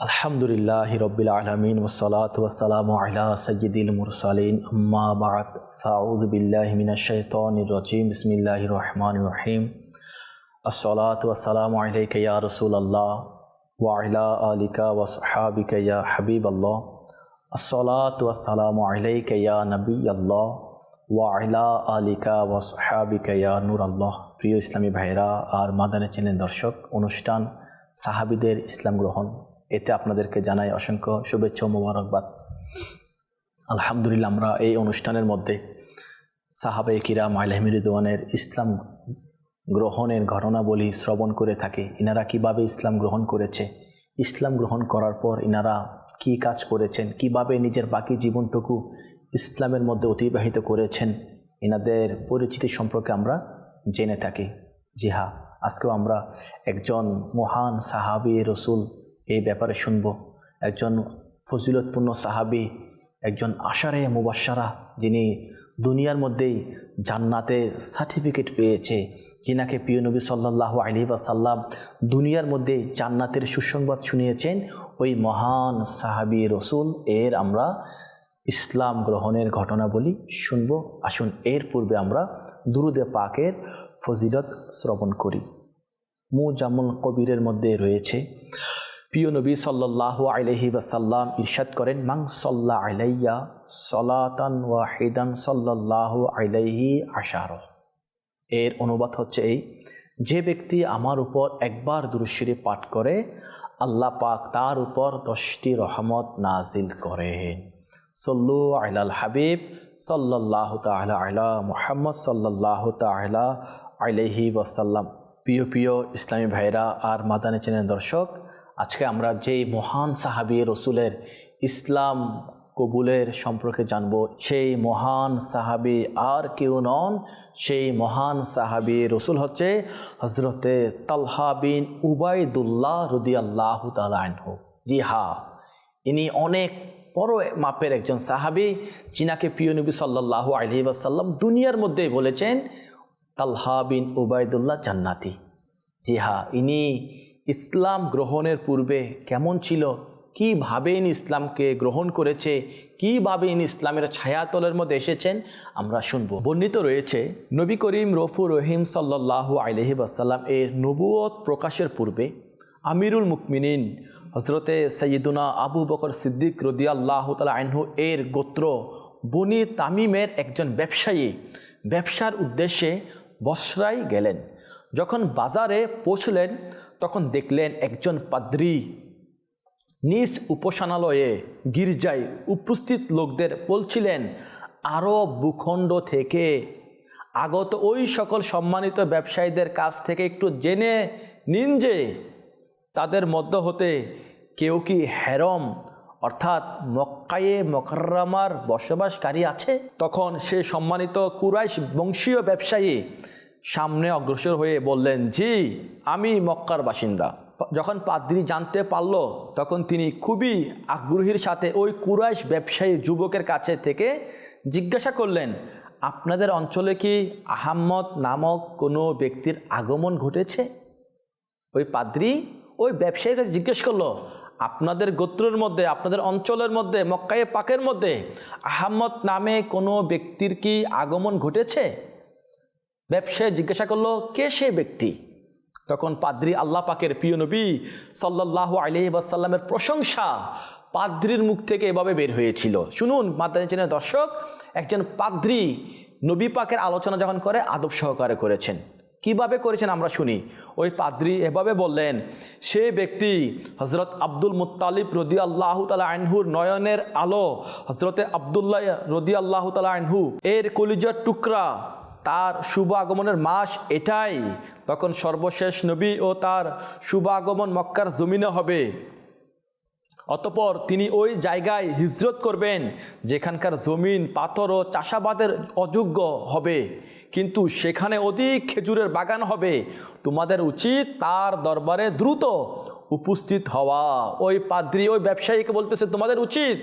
আলহামদুলিল্লাহ রবিল আলমিন ওসলাত ওসালাম আলা সৈয়দুল মুরসালিন আম্মা বাদ ফাউদ বিল্লাহ মিনাশাইতানির রাজিম বিসমিল্লাহ রহমান রহিম আসসালাত ওয়াসালাম আলাইকা ইয়া রাসূলুল্লাহ ওয়া আলা আলিকা ওয়া সাহাবিকা ইয়া হাবিবাল্লাহ আসসালাত ওয়াসালাম আলাইকা ইয়া নবিয়াল্লাহ ওয়া আলা আলিকা ওয়া সাহাবিকা ইয়া নূরাল্লাহ প্রিয় ইসলামী ভাইরা আর মাদানী চ্যানেল দর্শক অনুষ্ঠান সাহাবিদের ইসলাম গ্রহণ এতে আপনাদেরকে জানাই অসংখ্য শুভেচ্ছা মোবারকবাদ। আলহামদুলিল্লাহ, আমরা এই অনুষ্ঠানের মধ্যে সাহাবে কিরা মাইলহমিরুদ্দানের ইসলাম গ্রহণের ঘটনাবলী শ্রবণ করে থাকি। ইনারা কীভাবে ইসলাম গ্রহণ করেছে? ইসলাম গ্রহণ করার পর ইনারা কি কাজ করেছেন? কীভাবে নিজের বাকি জীবনটুকু ইসলামের মধ্যে অতিবাহিত করেছেন? এনাদের পরিচিতি সম্পর্কে আমরা জেনে থাকি। জি হ্যাঁ আজকেও আমরা একজন মহান সাহাবি রসুল এই ব্যাপারে শুনব। একজন ফজিলতপূর্ণ সাহাবি, একজন আশারে মুবাসারা যিনি দুনিয়ার মধ্যেই জান্নাতে সার্টিফিকেট পেয়েছে, যিনাকে প্রিয় নবী সাল্লাহ আলী সাল্লাম দুনিয়ার মধ্যে জান্নাতের সুসংবাদ শুনিয়েছেন, ওই মহান সাহাবি রসুল। এর আমরা ইসলাম গ্রহণের ঘটনা বলি, শুনব। আসুন, এর পূর্বে আমরা দুরুদে পাকের ফজিলত শ্রবণ করি। মুজামুল কবিরের মধ্যে রয়েছে প্রিয় নবী সাল্লাহ আলহি ওয়াসাল্লাম ইরশাদ করেন মাং সাল্লাহ আলাইয়া সলাতান ওয়াহিদান সাল্লাহ আলাইহি আশার। এর অনুবাদ হচ্ছে এই, যে ব্যক্তি আমার উপর একবার দুরুশিরে পাঠ করে, আল্লাহ পাক তার উপর দশটি রহমত নাজিল করেন। সল্লু আলাল হাবিব সাল্লাহ তালা আলা মোহাম্মদ সাল্লাহ তালা আলহি ওয়াসাল্লাম। প্রিয় প্রিয় ইসলামী ভাইরা আর মাদানী চ্যানেল দর্শক আজকে আমরা যেই মহান সাহাবি রসুলের ইসলাম কবুলের সম্পর্কে জানব, সেই মহান সাহাবি আর কেউ নন, সেই মহান সাহাবি রসুল হচ্ছে হজরতে তালহা বিন উবায়দুল্লাহ রদি আল্লাহ জি হা ইনি অনেক বড় মাপের একজন সাহাবি চিনাকে প্রিয় নবী সাল্লাহ আলহি দুনিয়ার মধ্যেই বলেছেন, তালহা বিন উবায়দুল্লাহ জান্নাতি। জি হা ইনি ইসলাম গ্রহণের পূর্বে কেমন ছিল? কীভাবে ইনি ইসলামকে গ্রহণ করেছে? কীভাবে ইনি ইসলামের ছায়াতলের মধ্যে এসেছেন? আমরা শুনব। বর্ণিত রয়েছে, নবী করিম রফু রহিম সাল্লাহ আলহি আসাল্লাম এর নবুয়ত প্রকাশের পূর্বে আমিরুল মুকমিনিন হজরতে সৈয়দুনা আবু বকর সিদ্দিক রদিয়াল্লাহ তালা আইনহু এর গোত্র বনি তামিমের একজন ব্যবসায়ী। ব্যবসার উদ্দেশ্যে বসরাই গেলেন। যখন বাজারে পৌঁছলেন তখন দেখলেন একজন পাদ্রী নিজ উপাসনালয়ে গির্জায় উপস্থিত লোকদের বলছিলেন আরব ভূখণ্ড থেকে আগত ওই সকল সম্মানিত ব্যবসায়ীদের কাছ থেকে একটু জেনে নিন যে তাদের মধ্য হতে কেউ কি হেরম, অর্থাৎ মক্কায়ে মকরমার বসবাসকারী আছে? তখন সে সম্মানিত কুরাইশ বংশীয় ব্যবসায়ী সামনে অগ্রসর হয়ে বললেন, জি, আমি মক্কার বাসিন্দা। যখন পাদ্রি জানতে পারল, তখন তিনি খুবই আগ্রহীর সাথে ওই কুরাইশ ব্যবসায়ী যুবকের কাছে থেকে জিজ্ঞাসা করলেন, আপনাদের অঞ্চলে কি আহাম্মদ নামক কোনো ব্যক্তির আগমন ঘটেছে? ওই পাদ্রি ওই ব্যবসায়ীর কাছে জিজ্ঞেস করল, আপনাদের গোত্রের মধ্যে, আপনাদের অঞ্চলের মধ্যে, মক্কায়ে পাকের মধ্যে আহাম্মদ নামে কোনো ব্যক্তির কি আগমন ঘটেছে? ব্যবসায়ী জিজ্ঞাসা করল, কে সে ব্যক্তি? তখন পাদ্রি আল্লাহ পাকের প্রিয় নবী সাল্লাহ আলহি আসাল্লামের প্রশংসা পাদ্রির মুখ থেকে এভাবে বের হয়েছিল। শুনুন মাদ্রানী চেনের দর্শক, একজন পাদ্রি নবী পাকের আলোচনা যখন করে, আদব সহকারে করেছেন। কীভাবে করেছেন আমরা শুনি। ওই পাদ্রি এভাবে বললেন, সে ব্যক্তি হজরত আব্দুল মুতালিব রদি আল্লাহ তালা আনহুর নয়নের আলো হজরতে আবদুল্লাহ রদি আল্লাহ তালা আনহু, এর কলিজার টুকরা তার শুভ আগমনের মাস এটাই। তখন সর্বশেষ নবী ও তার শুভ আগমন মক্কার জমিনে হবে। অতপর তিনি ওই জায়গায় হিজরত করবেন, যেখানকার জমিন পাথর ও চাষাবাদের অযোগ্য হবে। কিন্তু সেখানে অধিক খেজুরের বাগান হবে। তোমাদের উচিত তার দরবারে দ্রুত উপস্থিত হওয়া। ওই পাদ্রি, ওই ব্যবসায়ীকে বলতেছে, তোমাদের উচিত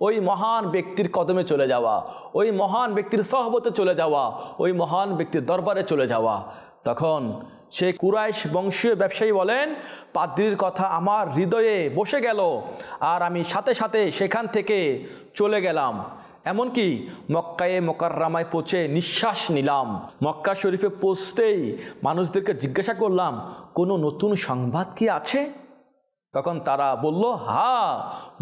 ওই মহান ব্যক্তির কদমে চলে যাওয়া, ওই মহান ব্যক্তির সহবতে চলে যাওয়া, ওই মহান ব্যক্তির দরবারে চলে যাওয়া। তখন সেই কুরাইশ বংশীয় ব্যবসায়ী বলেন, পাদ্রির কথা আমার হৃদয়ে বসে গেল আর আমি সাথে সাথে সেখান থেকে চলে গেলাম। এমনকি মক্কায়ে মোকাররামায় পৌঁছে নিঃশ্বাস নিলাম। মক্কা শরীফে পৌঁছতেই মানুষদেরকে জিজ্ঞাসা করলাম, কোনো নতুন সংবাদ কি আছে? তখন তারা বলল, হা,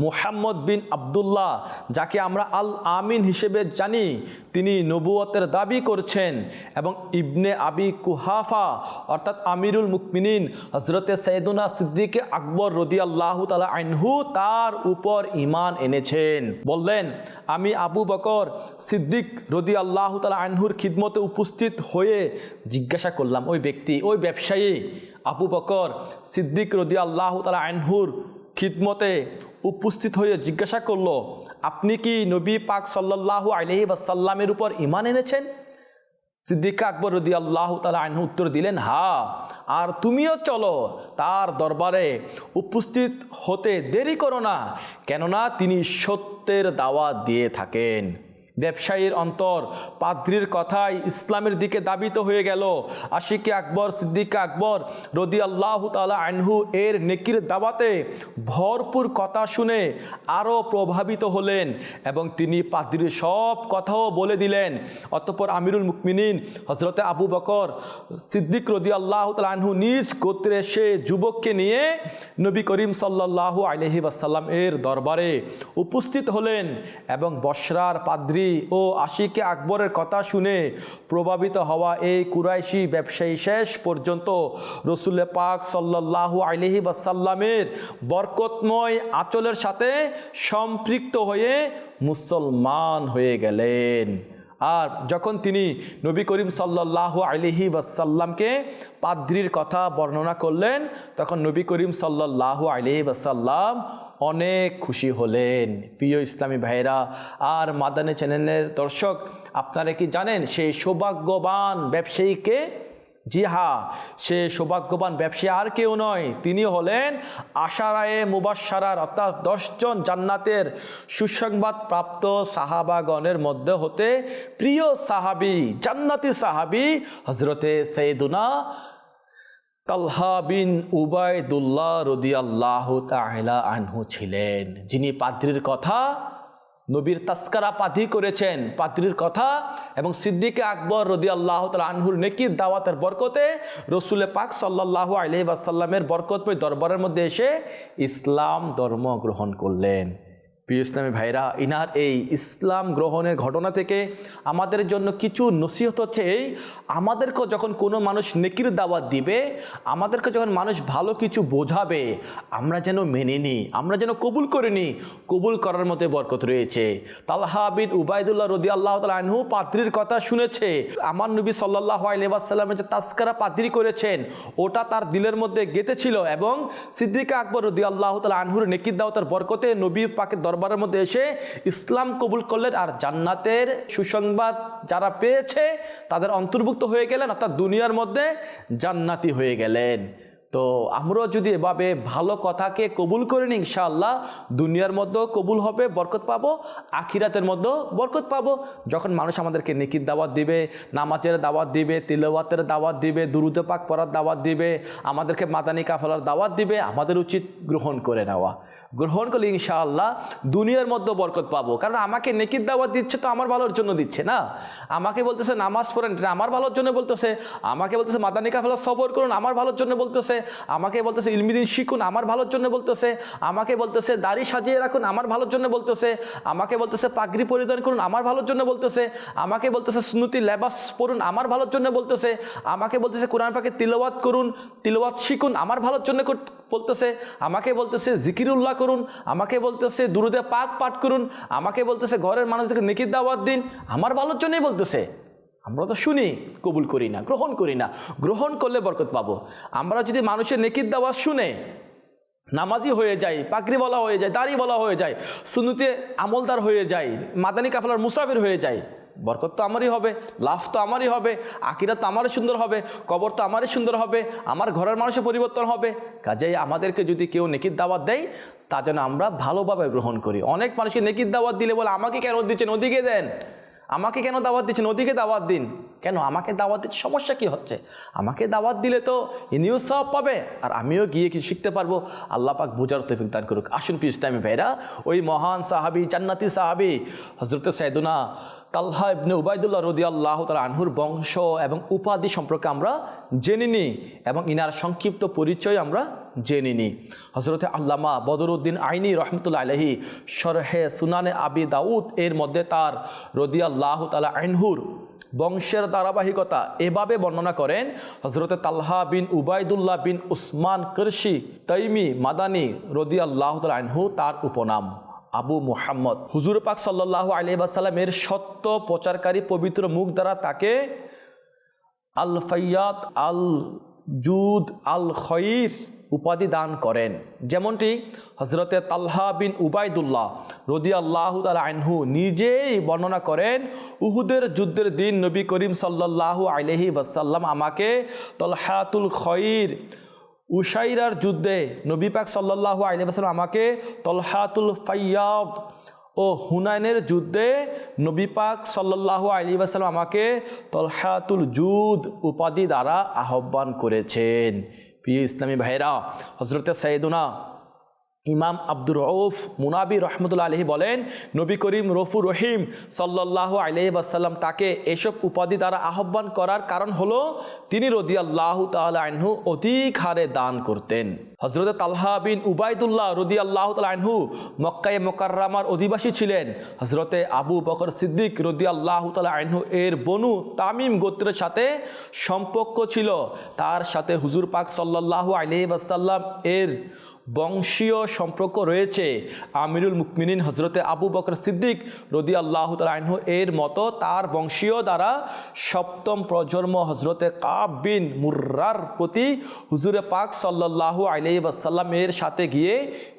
মুহাম্মদ বিন আবদুল্লাহ, যাকে আমরা আল আমিন হিসেবে জানি, তিনি নবুয়তের দাবি করছেন এবং ইবনে আবি কুহাফা, অর্থাৎ আমিরুল মুকমিনিন হজরতে সৈয়দুনা সিদ্দিকে আকবর রদি আল্লাহ তালা আইনহু তার উপর ইমান এনেছেন। বললেন, আমি আবু বকর সিদ্দিক রদি আল্লাহ তালা আইনহুর খিদমতে উপস্থিত হয়ে জিজ্ঞাসা করলাম, ওই ব্যক্তি, ওই ব্যবসায়ী আবু বকর সিদ্দিক রদি আল্লাহ তালা আইনহুর খিদমতে উপস্থিত হয়ে জিজ্ঞাসা করল, আপনি কি নবী পাক সাল্লাহ আলহি ওয়াসাল্লামের উপর ইমান এনেছেন? সিদ্দিকা আকবর রদি আল্লাহ তালা আইনহু উত্তর দিলেন, হা, আর তুমিও চলো তার দরবারে উপস্থিত হতে দেরি করো না, কেননা তিনি সত্যের দাওয়াত দিয়ে থাকেন। ব্যবসায়ীর অন্তর। পাদ্রির কথায় ইসলামের দিকে দাবিত হয়ে গেল। আশিকে আকবর, সিদ্দিকা আকবর রদি আল্লাহ তালা আনহু এর নেকির দাবাতে ভরপুর কথা শুনে আরও প্রভাবিত হলেন এবং তিনি পাদ্রির সব কথাও বলে দিলেন। অতঃপর আমিরুল মুকমিনিন হজরতে আবু বকর সিদ্দিক রদি আল্লাহ তালা আনহু নিজ গোত্রে সে যুবককে নিয়ে নবী করিম সাল্লাহ আলহি আসাল্লাম এর দরবারে উপস্থিত হলেন এবং বসরার পাদ্রি ও আশিকে আকবরের কথা শুনে প্রভাবিত হওয়া এই কুরাইশি ব্যবসায়ী শেষ পর্যন্ত রসুল পাক সাল্লাহ আলহি বাসাল্লামের বরকতময় আচলের সাথে সম্পৃক্ত হয়ে মুসলমান হয়ে গেলেন। আর যখন তিনি নবী করিম সাল্লাহ আলিহি ওয়াসাল্লামকে পাদ্রির কথা বর্ণনা করলেন, তখন নবী করিম সাল্লাহ আলিহি ওয়াসাল্লাম অনেক খুশি হলেন। প্রিয় ইসলামী ভাইরা আর মাদানী চ্যানেলের দর্শক, আপনারা কি জানেন সেই সৌভাগ্যবান ব্যবসায়ীকে? জি হ্যাঁ সে সৌভাগ্যবান ব্যবসায়ী আর কেউ নয় তিনি হলেন আশারায়ে মুবাসারার অর্থাৎ দশজন জান্নাতের সুসংবাদ প্রাপ্ত সাহাবাগণের মধ্যে হতে প্রিয় সাহাবি, জান্নাতি সাহাবি হজরতে সৈদুনা তালহা বিন উবায়দুল্লাহ রদিয়াল্লাহ তাহলা আনহু ছিলেন। যিনি পাদ্রির কথা, নবীর তাস্কারা পাধি করেছেন, পাদ্রির কথা এবং সিদ্দিকে আকবর রদি আল্লাহ তাল আনহুর নেকির দাওয়াতের বরকতে রসুলে পাক সাল্লাহ আলহি আসাল্লামের বরকতময় দরবারের মধ্যে এসে ইসলাম ধর্ম গ্রহণ করলেন। প্রিয় ইসলামী ভাইরা, ইনার এই ইসলাম গ্রহণের ঘটনা থেকে আমাদের জন্য কিছু নসিহত হচ্ছে এই আমাদেরকে যখন কোনো মানুষ নেকির দাওয়াত দিবে, আমাদেরকে যখন মানুষ ভালো কিছু বোঝাবে, আমরা যেন মেনে নিই, আমরা যেন কবুল করে নিই, কবুল করার মধ্যে বরকত রয়েছে। তালহা বিন উবায়দুল্লাহ রদি আল্লাহ আনহু পাত্রীর কথা শুনেছে। আমার নবী সাল্লাহ আলহামের যে তাস্কারা পাত্রী করেছেন, ওটা তার দিলের মধ্যে গেঁথেছিল এবং সিদ্দিকা আকবর রদি আল্লাহ তালা আনহুর নেকির দাওয়াতের বরকতে নবী পাকের দরবারের মধ্যে এসে ইসলাম কবুল করলেন আর জান্নাতের সুসংবাদ যারা পেয়েছে তাদের অন্তর্ভুক্ত হয়ে গেলেন, অর্থাৎ দুনিয়ার মধ্যে জান্নাতি হয়ে গেলেন। তো আমরাও যদি এভাবে ভালো কথাকে কবুল করে নিই, ইনশাআল্লাহ দুনিয়ার মধ্যেও কবুল হবে, বরকত পাবো, আখিরাতের মধ্যেও বরকত পাবো। যখন মানুষ আমাদেরকে নেকির দাওয়াত দিবে, নামাজের দাওয়াত দিবে, তিলওয়াতের দাওয়াত দিবে, দুরুদে পাক পড়ার দাওয়াত দিবে, আমাদেরকে মাদানি কাফলার দাওয়াত দিবে, আমাদের উচিত গ্রহণ করে নেওয়া। গ্রহণ করলে ইনশাআল্লাহ দুনিয়ার মধ্যে বরকত পাবো। কারণ আমাকে নেকির দাওয়াত দিচ্ছে তো আমার ভালোর জন্য দিচ্ছে না। আমাকে বলতেছে নামাজ পড়েন আমার ভালোর জন্য বলতেছে। আমাকে বলতেছে মাদানি কাফেলা সবর করুন, আমার ভালোর জন্য বলতেছে। আমাকে বলতেছে ইলমিদিন শিখুন, আমার ভালোর জন্য বলতেছে। আমাকে বলতেছে দাড়ি সাজিয়ে রাখুন, আমার ভালোর জন্য বলতেছে। আমাকে বলতেছে পাগড়ি পরিধান করুন, আমার ভালোর জন্য বলতেছে। আমাকে বলতেছে স্মৃতি লেবাস পড়ুন, আমার ভালোর জন্য বলতেছে। আমাকে বলতেছে কোরআন পাকে তিলওয়াত করুন, তিলওয়াত শিখুন, আমার ভালোর জন্য বলতেছে, আমাকে বলতেছে, জিকিরুল্লাহ করুন, আমাকে বলতেছে, দুরুদে পাক পাঠ করুন, আমাকে বলতেছে, ঘরের মানুষদেরকে নেকির দাওয়াত দিন। আমার ভালোর জন্যই বলতেছে, আমরা তো শুনি, কবুল করি না, গ্রহণ করি না। গ্রহণ করলে বরকত পাবো। আমরা যদি মানুষের নেকির দাওয়াত শুনে, নামাজি হয়ে যায় পাকরি বলা হয়ে যায় দাড়ি বলা হয়ে যায় সুনুতে আমলদার হয়ে যায় মাদানী কাফলার মুসাফির হয়ে যায় বরকত তো আমারই হবে, লাভ তো আমারই হবে আকিরা তো আমারই সুন্দর হবে, কবর তো আমারই সুন্দর হবে, আমার ঘরের মানুষের পরিবর্তন হবে। কাজেই আমাদেরকে যদি কেউ নেকির দাওয়াত দেয়, তা যেন আমরা ভালোভাবে গ্রহণ করি। অনেক মানুষকে নেকির দাওয়াত দিলে বলে, আমাকে কেন দিচ্ছেন? ওদিকে দেন। আমাকে কেন দাওয়াত দিচ্ছেন? ওদিকে দাওয়াত দিন। কেন? আমাকে দাওয়াত দিচ্ছে সমস্যা কি হচ্ছে? আমাকে দাওয়াত দিলে তো ইনিও সব পাবে, আর আমিও গিয়ে কিছু শিখতে পারব। আল্লাহ পাক বোঝার দান করুক। আসুন পি ইসলামী ভাইরা ওই মহান সাহাবি, জান্নাতি সাহাবি হজরত সাইদুনা তাল্হা ইবনে উবায়দুল্লাহ রদি আল্লাহ তালা আনহুর বংশ এবং উপাধি সম্পর্কে আমরা জেনে নিই এবং ইনার সংক্ষিপ্ত পরিচয় আমরা জেনে নিই হজরতে আল্লামা বদরুদ্দিন আইনি রহমতুল্লা আলহি সরহে সুনানে আবি দাউদ এর মধ্যে তার রদি আল্লাহ তালা আইনহুর বংশের ধারাবাহিকতা এভাবে বর্ণনা করেন হজরতে তাল্হা বিন উবায়দুল্লাহ বিন উসমান কর্শি তৈমি মাদানি রদি আল্লাহ তালা আনহু তার উপনাম। আবু মুহাম্মদ। হুজুর পাক সাল্লাহ আলি বাসাল্লামের সত্য প্রচারকারী পবিত্র মুখ দ্বারা তাকে আল ফৈয়াদ আল জুদ আল খয়ির উপাধি দান করেন। যেমনটি হজরতে তাল্হা বিন উবায়দুল্লাহ রদি আল্লাহ তালা আনহু নিজেই বর্ণনা করেন, উহুদের যুদ্ধের দিন নবী করিম সাল্লাহ আলহি ওয়াসাল্লাম আমাকে তলহাতুল খয়ির উসাইরার যুদ্ধে নবী পাক সাল্লাহ আলিবাসাল্লাম আমাকে তলহাতুল ফাইয়াব ও হুনায়নের যুদ্ধে নবী পাক সাল্লাহ আলী আসালাম আমাকে তলহাতুল জুদ উপাধি দ্বারা আহ্বান করেছেন। প্রিয় ইসলামী ভাইরা হজরত সৈদুনা ইমাম আব্দুর রৌফ মুনাবি রহমতুল্লা আলহি বলেন, নবী করিম রফুর রহিম সাল্লাহ আলহি আসাল্লাম তাকে এসব উপাধি দ্বারা আহ্বান করার কারণ হলো, তিনি রদি আল্লাহ আনহু অধিক হারে দান করতেন। হজরত তালহা বিন উবায়দুল্লাহ রদি আল্লাহ আনহু মক্কায় মোকাররামার অধিবাসী ছিলেন। হজরতে আবু বকর সিদ্দিক রদি আল্লাহ আনহু এর বনু তামিম গোত্রের সাথে সম্পর্ক ছিল। তার সাথে হুজুর পাক সাল্লাহ আলহি আসাল্লাম এর বংশীয় সম্পর্ক রয়েছে। আমিরুল মুকমিনিন হজরতে আবু বকর সিদ্দিক রদি আল্লাহ তালহ এর মতো তার বংশীয় দ্বারা সপ্তম প্রজন্ম হজরতে কাব বিন মুর্রার প্রতি হুজুরে পাক সাল্লাহ আলি ওয়াসাল্লাম এর সাথে গিয়ে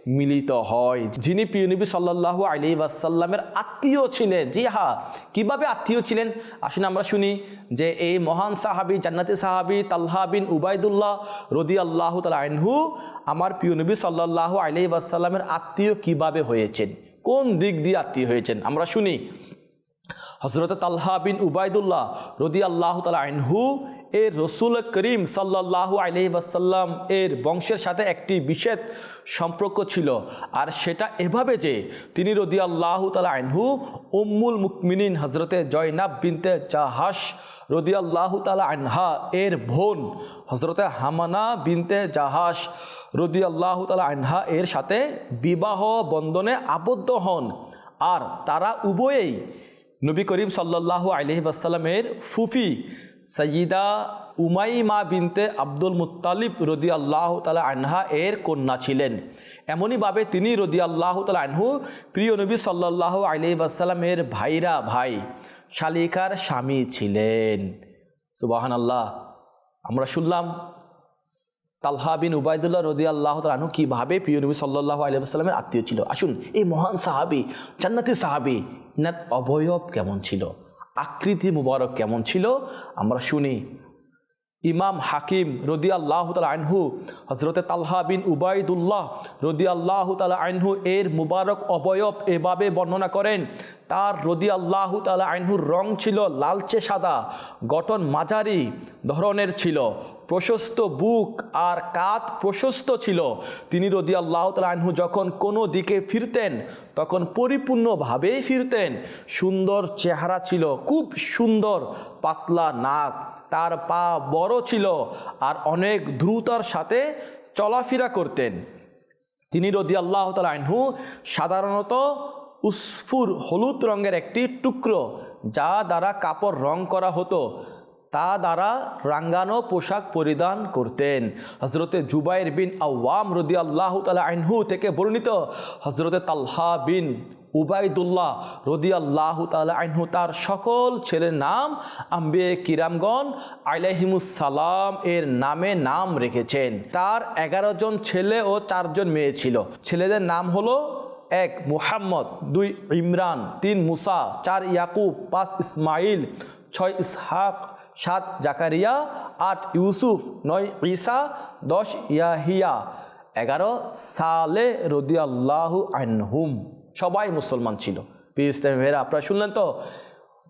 মিলিত হয়। যিনি পিউনবী সাল্লাহ আলি ওয়াসাল্লামের আত্মীয় ছিলেন। জি হা কীভাবে আত্মীয় ছিলেন? আসুন আমরা শুনি যে এই মহান সাহাবি, জান্নাতি সাহাবি তাল্হা বিন উবায়দুল্লাহ রদি আল্লাহ তালা আমার প্রিয় নবী সাল্লাহ আলি আত্মীয় কীভাবে হয়েছেন? কোন দিক দিয়ে আত্মীয় হয়েছেন? আমরা শুনি হজরত আল্লাহ বিন উবায়দুল্লাহ রদি আল্লাহ তালা আনহু এর রসুল করিম সাল্লাহ আলহি ওয়াসাল্লাম এর বংশের সাথে একটি বিশেষ সম্পর্ক ছিল। আর সেটা এভাবে যে তিনি রদি আল্লাহ তালা আনহু, উম্মুল মুকমিনিন হজরতে জয়নাব বিনতে জাহাস রদি আল্লাহ তালা আনহা এর বোন হজরতে হামানা বিনতে জাহাস রদি আল্লাহ তালা আনহা এর সাথে বিবাহ বন্ধনে আবদ্ধ হন। আর তারা উভয়েই নবী করিম সাল্লাহ আলহি আসাল্লামের ফুফি সঈদা উমাইমা বিনতে আব্দুল মুতালিব রদি আল্লাহ তালা আনহা এর কন্যা ছিলেন। এমনইভাবে তিনি রদি আল্লাহ তালা আনহু প্রিয় নবী সাল্লাহ আলহি আসাল্লামের ভাইরা ভাই শালিকার স্বামী ছিলেন। সুবাহান আল্লাহ আমরা শুনলাম তালহা বিন উবায়দুল্লাহ রদি আল্লাহ তালু কীভাবে প্রিয় নবী সাল্লাহ আলিয়াস্লামের আত্মীয় ছিল। আসুন, এই মহান সাহাবি, জান্নাতি সাহাবি ইনার অবয়ব কেমন ছিল? আকৃতি মুবারক কেমন ছিল? আমরা শুনি। ইমাম হাকিম রদি আল্লাহ তালা আনহু হজরতে তালহা বিন উবায়দুল্লাহ রদি আল্লাহ তালা আনহু এর মুবারক অবয়ব এভাবে বর্ণনা করেন। তার রদি আল্লাহ তালা আনহুর রং ছিল লালচে সাদা, গঠন মাঝারি ধরনের ছিল, প্রশস্ত বুক আর কাত প্রশস্ত ছিল। তিনি রদি আল্লাহ আনহু যখন কোনো দিকে ফিরতেন, তখন পরিপূর্ণভাবেই ফিরতেন। সুন্দর চেহারা ছিল, খুব সুন্দর, পাতলা নাক তার পা বড় ছিল আর অনেক দ্রুতার সাথে চলাফেরা করতেন। তিনি রদি আল্লাহ আনহু সাধারণত উসফুর হলুদ রঙের একটি টুকরো যা দ্বারা কাপড় রং করা হতো, তা দ্বারা রাঙ্গানো পোশাক পরিধান করতেন। হজরতে জুবাইর বিন আওয়াম রদি আল্লাহ তালা আনহু থেকে বর্ণিত হজরতে তাল্হা বিন উবাইদুল্লাহ রদি আল্লাহ তালা আনহু, তার সকল ছেলের নাম আম্বে কিরামগণ আলাইহিমুসালাম এর নামে নাম রেখেছেন। তার এগারো জন ছেলে ও চারজন মেয়ে ছিল। ছেলেদের নাম হলো এক মুহাম্মদ, দুই ইমরান, তিন মুসা, চার ইয়াকুব, পাঁচ ইসমাইল ছয় ইসহাক, সাত জাকারিয়া, আট ইউসুফ, নয় ঈসা, দশ ইয়াহিয়া, এগারো সালে রদিয়াল্লাহু আনহুম। সবাই মুসলমান ছিল। পিস ভাইরা আপনারা শুনলেন তো?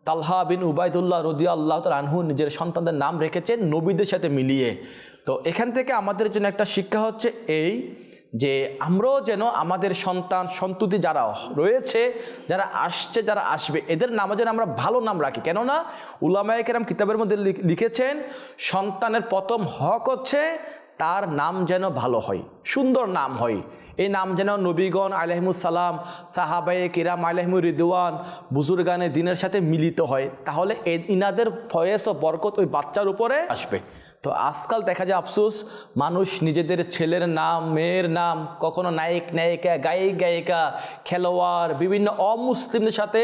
তালহা বিন উবায়দুল্লাহ রদিয়া আল্লাহ আনহু নিজের সন্তানদের নাম রেখেছেন নবীদের সাথে মিলিয়ে। তো এখান থেকে আমাদের জন্য একটা শিক্ষা হচ্ছে এই যে, আমরাও যেন আমাদের সন্তান, সন্ততি যারা রয়েছে, যারা আসছে, যারা আসবে, এদের নামে যেন আমরা ভালো নাম রাখি। কেননা উলামায়কেরাম কিতাবের মধ্যে লিখ- লিখেছেন, সন্তানের প্রথম হক হচ্ছে তার নাম যেন ভালো হয়, সুন্দর নাম হয়। এই নাম যেন নবীগণ আলহমুসালাম সাহাবায়ে কিরাম আলহমুর রিদওয়ান, বুজুরগানে দিনের সাথে মিলিত হয়। তাহলে ইনাদের ফয়েস ও বরকত ওই বাচ্চার উপরে আসবে। তো আজকাল দেখা যায়, আফসোস, মানুষ নিজেদের ছেলের নাম, মেয়ের নাম, কখনো নায়ক, নায়িকা, গায়িক, গায়িকা, খেলোয়াড়, বিভিন্ন অমুসলিমদের সাথে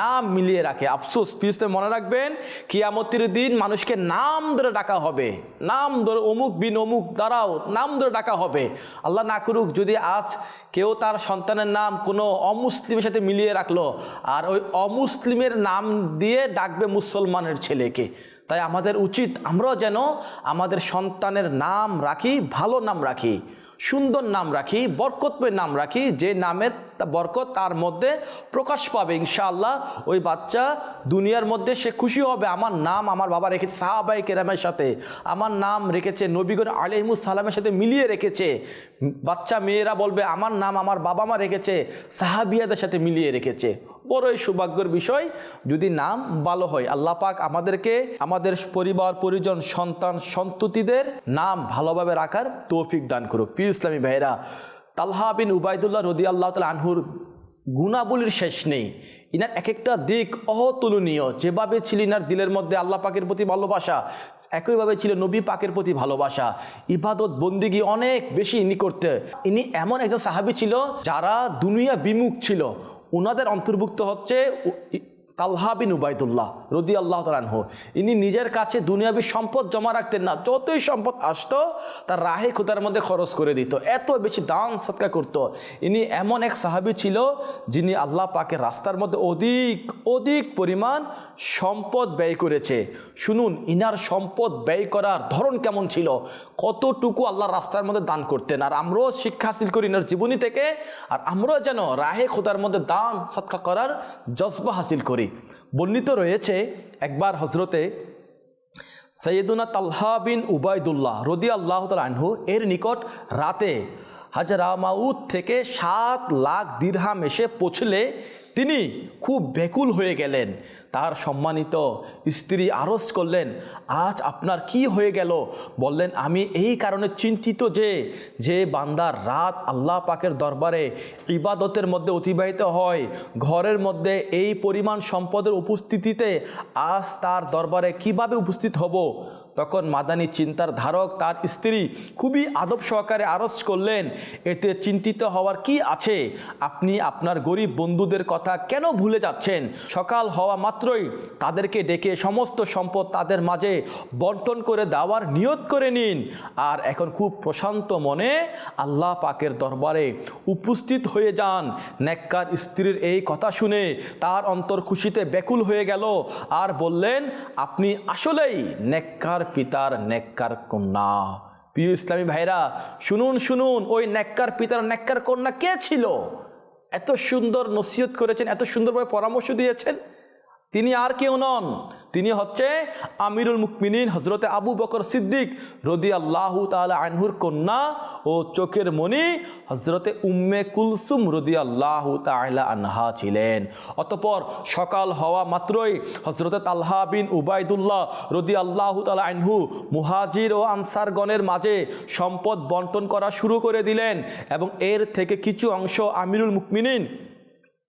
নাম মিলিয়ে রাখে। আফসোস পিসতে মনে রাখবেন, কিয়ামতির দিন মানুষকে নাম ধরে ডাকা হবে। নাম ধরে অমুক বিন অমুক দ্বারাও নাম ধরে ডাকা হবে। আল্লাহ না করুক, যদি আজ কেউ তার সন্তানের নাম কোনো অমুসলিমের সাথে মিলিয়ে রাখল, আর ওই অমুসলিমের নাম দিয়ে ডাকবে মুসলমানের ছেলেকে। তাই আমাদের উচিত আমরাও যেন আমাদের সন্তানের নাম রাখি, ভালো নাম রাখি, সুন্দর নাম রাখি, বরকতময় নাম রাখি, যে নামের বরকত তার মধ্যে প্রকাশ পাবে, ইনশাআল্লাহ। ওই বাচ্চা দুনিয়ার মধ্যে সে খুশি হবে। আমার নাম আমার বাবা রেখেছে সাহাবাই কেরামের সাথে। আমার নাম রেখেছে আলহিমুস সালামের সাথে মিলিয়ে রেখেছে। বাচ্চা মেয়েরা বলবে, আমার নাম আমার বাবা মা রেখেছে, সাহাবিয়াদের সাথে মিলিয়ে রেখেছে। বড়ই সৌভাগ্যের বিষয়, যদি নাম ভালো হয়। আল্লাহ পাক আমাদেরকে, আমাদের পরিবার, পরিজন, সন্তান, সন্ততিদের নাম ভালোভাবে রাখার তৌফিক দান করুক। পি ইসলামী ভাইরা তালহা বিন উবায়দুল্লাহ রদি আল্লাহ তাল আনহুর গুণাবলীর শেষ নেই। ইনার এক একটা দিক অতুলনীয়। যেভাবে ছিল ইনার দিলের মধ্যে আল্লাহ পাকের প্রতি ভালোবাসা, একইভাবে ছিল নবী পাকের প্রতি ভালোবাসা। ইবাদত বন্দিগি অনেক বেশি ইনি করতে। ইনি এমন একজন সাহাবী ছিল যারা দুনিয়া বিমুখ ছিল। ওনাদের অন্তর্ভুক্ত হচ্ছে তালহা বিন উবায়দুল্লাহ রদি আল্লাহ তালানহ ইনি নিজের কাছে দুনিয়াবী সম্পদ জমা রাখতেন না, যতই সম্পদ আসতো, তার রাহে খুদার মধ্যে খরচ করে দিত। এত বেশি দান সৎকা করত। ইনি এমন এক সাহাবী ছিল, যিনি আল্লাহ পাকে রাস্তার মধ্যে অধিক অধিক পরিমাণ সম্পদ ব্যয় করেছে। শুনুন, ইনার সম্পদ ব্যয় করার ধরন কেমন ছিল? কতটুকু আল্লাহ রাস্তার মধ্যে দান করতেন? আর আমরাও শিক্ষা হাসিল করি ইনার জীবনী থেকে, আর আমরাও যেন রাহে খোদার মধ্যে দান সৎকা করার জজবা হাসিল করি। বর্ণিত রয়েছে একবার হজরতে সৈয়দুনা তাল্হা বিন উবায়দুল্লাহ রদি আল্লাহ আনহু এর নিকট রাতে হাজরামাউদ থেকে সাত লাখ দীর্হাম এসে পৌঁছলে তিনি খুব বেকুল হয়ে গেলেন। তার সম্মানিত স্ত্রী আরজ করলেন, আজ আপনার কি হয়ে গেল? বললেন, আমি এই কারণে চিন্তিত যে যে বান্দার রাত আল্লাহ পাকের দরবারে ইবাদতের মধ্যে অতিবাহিত হয়, ঘরের মধ্যে এই পরিমাণ সম্পদের উপস্থিতিতে আজ তার দরবারে কীভাবে উপস্থিত হব? তখন মাদানী চিন্তার ধারক তার স্ত্রী খুবই আদব সহকারে আরজ করলেন, এতে চিন্তিত হওয়ার কি আছে? আপনি আপনার গরিব বন্ধুদের কথা কেন ভুলে যাচ্ছেন? সকাল হওয়া মাত্রই তাদেরকে ডেকে সমস্ত সম্পদ তাদের মাঝে বন্টন করে দেওয়ার নিয়ত করে নিন। আর এখন খুব প্রশান্ত মনে আল্লাহ পাকের দরবারে উপস্থিত হয়ে যান। নেককার স্ত্রীর এই কথা শুনে তার অন্তর খুশিতে ব্যাকুল হয়ে গেল আর বললেন, আপনি আসলেই নেককার পিতার নেককার কন্যা। প্রিয় ইসলামী ভাইরা, শুনুন শুনুন, ওই নেককার পিতার নেককার কন্যা কে ছিল? এত সুন্দর নসিহত করেছেন, এত সুন্দরভাবে পরামর্শ দিয়েছেন। তিনি আর কেউ নন। তিনি হচ্ছে আমিরুল মুকমিনিন হজরতে আবু বকর সিদ্দিক রদি আল্লাহ তালা আনহুর কন্যা ও চোখের মণি হজরতে উম্মে কুলসুম রদি আল্লাহ তালা আনহা ছিলেন। অতপর সকাল হওয়া মাত্রই হজরতে তালহা বিন উবায়দুল্লাহ রদি আল্লাহ তালা আনহু মুহাজির ও আনসারগণের মাঝে সম্পদ বন্টন করা শুরু করে দিলেন এবং এর থেকে কিছু অংশ আমিরুল মুকমিনিন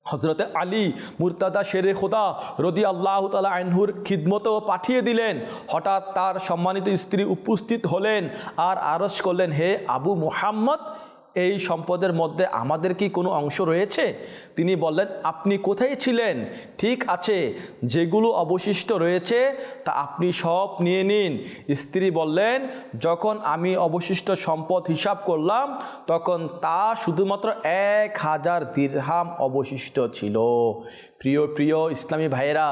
হজরতে আলী মুরতাদা শেরে খোদা রদি আল্লাহ তালা আইনহুর খিদমতেও পাঠিয়ে দিলেন। হঠাৎ তার সম্মানিত স্ত্রী উপস্থিত হলেন আর আরস করলেন, হে আবু মুহাম্মদ এই সম্পদের মধ্যে আমাদের কি কোনো অংশ রয়েছে? তিনি বললেন, আপনি কোথায় ছিলেন? ঠিক আছে, যেগুলো অবশিষ্ট রয়েছে, তা আপনি সব নিয়ে নিন। স্ত্রী বললেন, যখন আমি অবশিষ্ট সম্পদ হিসাব করলাম, তখন তা শুধুমাত্র এক হাজার দীর্হাম অবশিষ্ট ছিল। প্রিয় প্রিয় ইসলামী ভাইয়েরা,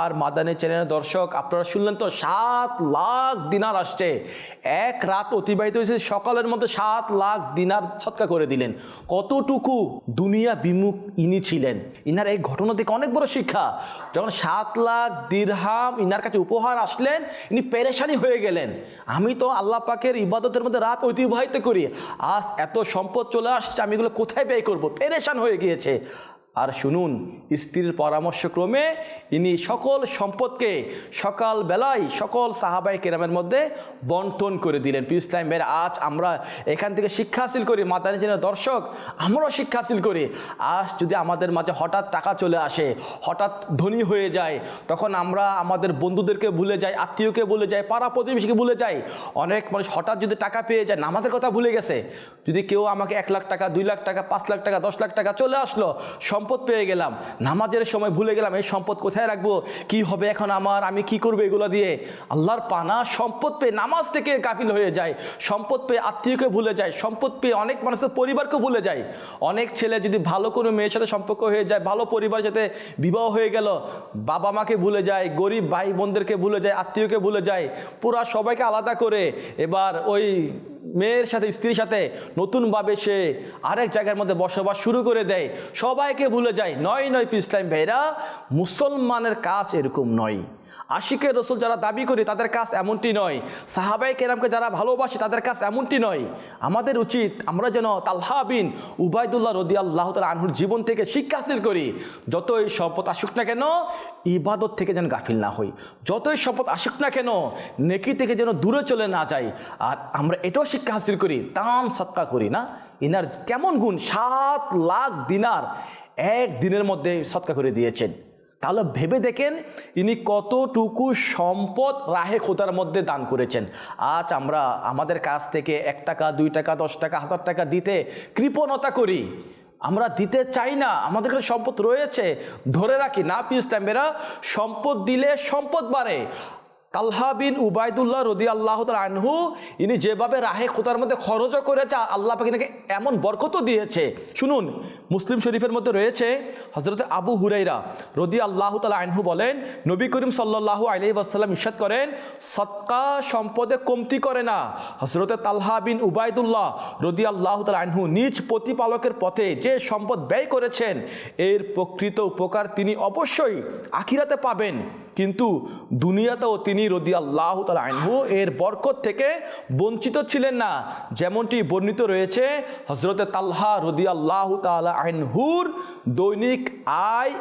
আর মাদানী চ্যানেলের দর্শক, আপনারা শুনলেন তো সাত লাখ দিনার আসছে। এক রাত অতিবাহিত হয়েছে, সকালের মধ্যে সাত লাখ দিনার ছটকা করে দিলেন। কতটুকু দুনিয়া বিমুখ ইনি ছিলেন? ইনার এই ঘটনা থেকে অনেক বড় শিক্ষা। যখন সাত লাখ দিরহাম ইনার কাছে উপহার আসলেন, ইনি পেরেশানি হয়ে গেলেন। আমি তো আল্লাহ পাকের ইবাদতের মধ্যে রাত অতিবাহিত করি। আজ এত সম্পদ চলে আসছে, আমি এগুলো কোথায় ব্যয় করব? পেরেশান হয়ে গিয়েছে। আর শুনুন, স্ত্রীর পরামর্শক্রমে ইনি সকল সম্পদকে সকাল বেলায় সকল সাহাবাই কেরামের মধ্যে বন্টন করে দিলেন। পি ইসলামের আজ আমরা এখান থেকে শিক্ষা হাসিল করি মাতানি জেনের দর্শক, আমরাও শিক্ষা হাসিল করি। আজ যদি আমাদের মাঝে হঠাৎ টাকা চলে আসে, হঠাৎ ধনী হয়ে যায়, তখন আমরা আমাদের বন্ধুদেরকে ভুলে যাই, আত্মীয়কে ভুলে যাই, পাড়া প্রতিবেশীকে ভুলে যাই। অনেক মানুষ হঠাৎ যদি টাকা পেয়ে যায়, নামাজের কথা ভুলে গেছে। যদি কেউ আমাকে এক লাখ টাকা, দুই লাখ টাকা, পাঁচ লাখ টাকা, দশ লাখ টাকা চলে আসলো সম্পদ পেয়ে গেলাম। নামাজের সময় ভুলে গেলাম, এই সম্পদ কোথায় রাখব? কি হবে এখন আমার? আমি কি করব এগুলো দিয়ে? আল্লাহর পানা সম্পদ পেয়ে নামাজ থেকে গাফিল হয়ে যায়। সম্পদ পেয়ে আত্মীয়কে ভুলে যায়। সম্পদ পেয়ে অনেক মানুষের পরিবারকে ভুলে যায়। অনেক ছেলে যদি ভালো কোনো মেয়ের সাথে সম্পর্ক হয়ে যায়, ভালো পরিবারের সাথে বিবাহ হয়ে গেল, বাবা মাকে ভুলে যায়, গরিব ভাই বোনদেরকে ভুলে যায়, আত্মীয়কে ভুলে যায়, পুরা সবাইকে আলাদা করে এবার ওই মেয়ের সাথে, স্ত্রীর সাথে নতুনভাবে সে আরেক জায়গার মধ্যে বসবাস শুরু করে দেয়। সবাইকে ভুলে যায়, নয় নয় ইসলাম ভাইরা, মুসলমানের কাজ এরকম নয়। আশিকের রসুল যারা দাবি করি তাদের কাজ এমনটি নয়। সাহাবাই কেরামকে যারা ভালোবাসি তাদের কাজ এমনটি নয়। আমাদের উচিত আমরা যেন তালহা বিন উবায়দুল্লাহ রদি আল্লাহ তালা আনহুর জীবন থেকে শিক্ষা হাসিল করি। যতই সম্পদ আসুক না কেন, ইবাদত থেকে যেন গাফিল না হই। যতই সম্পদ আসুক না কেন, নেকি থেকে যেন দূরে চলে না যাই। আর আমরা এটাও শিক্ষা হাসিল করি দান সৎকা করি না। ইনার কেমন গুণ, সাত লাখ দিনার এক দিনের মধ্যে সৎকা করে দিয়েছেন। তাহলে ভেবে দেখেন ইনি কতটুকু সম্পদ রাহে খোদার মধ্যে দান করেছেন। আজ আমরা আমাদের কাছ থেকে এক টাকা, দুই টাকা, দশ টাকা, হাজার টাকা দিতে কৃপণতা করি। আমরা দিতে চাই না, আমাদের কাছে সম্পদ রয়েছে, ধরে রাখি। না পিস টাইমেরা সম্পদ দিলে সম্পদ বাড়ে। তালহা বিন উবায়দুল্লাহ রদি আল্লাহ আনহু, ইনি যেভাবে রাহে খোদার মধ্যে খরচও করেছে আল্লাহ পাকে এমন বরকতও দিয়েছে। শুনুন, মুসলিম শরীফের মধ্যে রয়েছে হজরত আবু হুরাইরা রদি আল্লাহ তালা আনহু বলেন, নবী করিম সাল্লাহ আলহি আসাল্লাম ইসাদ করেন, সৎকা সম্পদে কমতি করে না। হজরতে তালহা বিন উবায়দুল্লাহ রদি আল্লাহ তালা আনহু নিজ প্রতিপালকের পথে যে সম্পদ ব্যয় করেছেন, এর প্রকৃত উপকার তিনি অবশ্যই আখিরাতে পাবেন। কিন্তু দুনিয়াতেও তিনি রদি আল্লাহ তালা আইনহু এর বরকত থেকে বঞ্চিত ছিলেন না, যেমনটি বর্ণিত রয়েছে হজরতে তাল্হা রদি আল্লাহ তালা আইনহুর দৈনিক আয়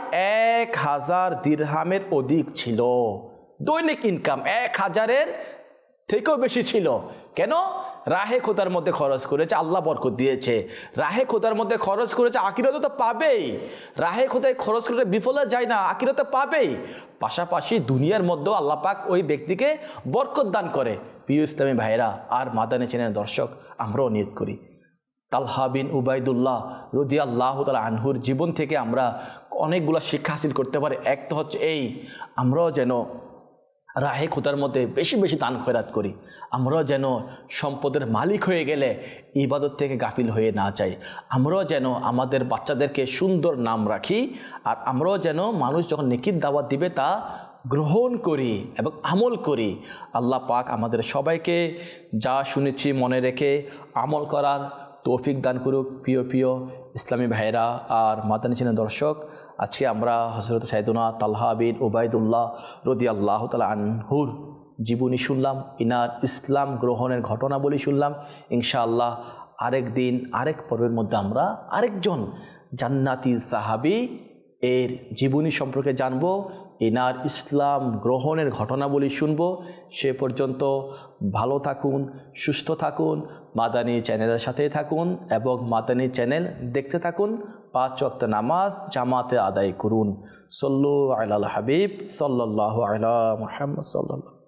এক হাজার দিরহামের অধিক ছিল। দৈনিক ইনকাম এক হাজারের থেকেও বেশি ছিল। কেন? রাহে খোদার মধ্যে খরচ করেছে, আল্লাহ বরকত দিয়েছে। রাহে খোদার মধ্যে খরচ করেছে আকিরাতে তো পাবেই। রাহে খোদায় খরচ করে বিফলে যায় না আকিরাতে পাবেই। পাশাপাশি দুনিয়ার মধ্যেও আল্লাহ পাক ওই ব্যক্তিকে বরকত দান করে। প্রিয় ইসলামী ভাইরা আর মাদানী চেনের দর্শক, আমরাও নিয়ত করি। তালহা বিন উবাইদুল্লাহ রদি আল্লাহ তালা আনহুর জীবন থেকে আমরা অনেকগুলো শিক্ষা হাসিল করতে পারি। এক তো হচ্ছে এই, আমরাও যেন রাহে খোদার মধ্যে বেশি বেশি দান খয়রাত করি। আমরাও যেন সম্পদের মালিক হয়ে গেলে ইবাদত থেকে গাফিল হয়ে না যাই। আমরাও যেন আমাদের বাচ্চাদেরকে সুন্দর নাম রাখি আর আমরাও যেন মানুষ যখন নিকির দাওয়াত দিবে তা গ্রহণ করি এবং আমল করি। আল্লাহ পাক আমাদের সবাইকে যা শুনেছি মনে রেখে আমল করার তৌফিক দান করুক। প্রিয় প্রিয় ইসলামী ভাইরা আর মাদানী চিনের দর্শক আজকে আমরা হজরত সাইদুনা তালহা বিন ওবায়দুল্লাহ রদি আল্লাহ তালা আনহুর জীবনী শুনলাম, ইনার ইসলাম গ্রহণের ঘটনা বলি শুনলাম। ইনশাআল্লাহ আরেক দিন, আরেক পর্বের মধ্যে আমরা আরেকজন জান্নাতি সাহাবি এর জীবনী সম্পর্কে জানব। ইনার ইসলাম গ্রহণের ঘটনাবলী শুনব। সে পর্যন্ত ভালো থাকুন, সুস্থ থাকুন, মাদানী চ্যানেলের সাথে থাকুন এবং মাদানী চ্যানেল দেখতে থাকুন। পাঁচ ওয়াক্ত নামাজ জামাতে আদায় করুন। সল্লু আল্লাহ হাবিব সল্লাহ আল্লাহ মোহাম্মদ সাল্লাহ